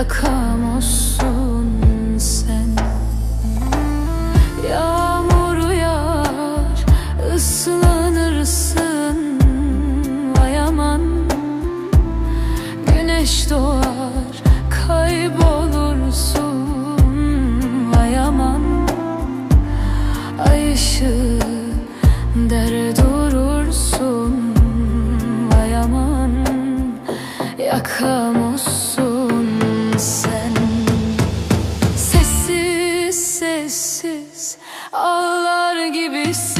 yakam olsun sen. Yağmur yağar ıslanırsın. Vay aman. Güneş doğar kaybolursun. Vay aman. Ay ışığı der durursun. Vay aman. Yakam olsun gibisin.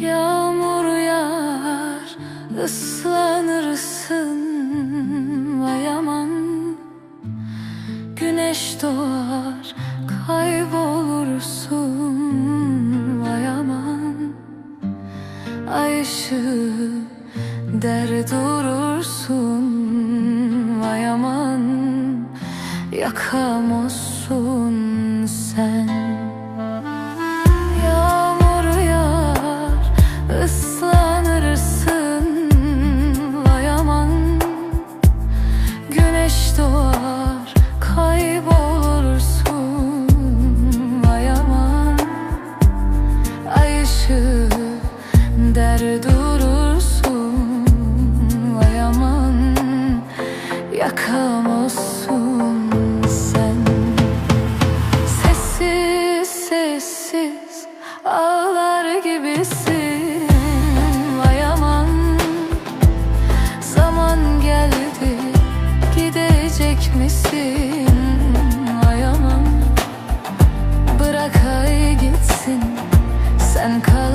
Yağmur yağar ıslanırsın Bayamam Güneş doğar kaybolursun Bayamam Ay ışığı der durursun Vay aman. Yakamozsun sen. der durursun. Vay aman yakam sen. Sessiz sessiz ağlar gibisin. Vay zaman geldi gidecek misin? Vay aman bırak ay gitsin sen kal.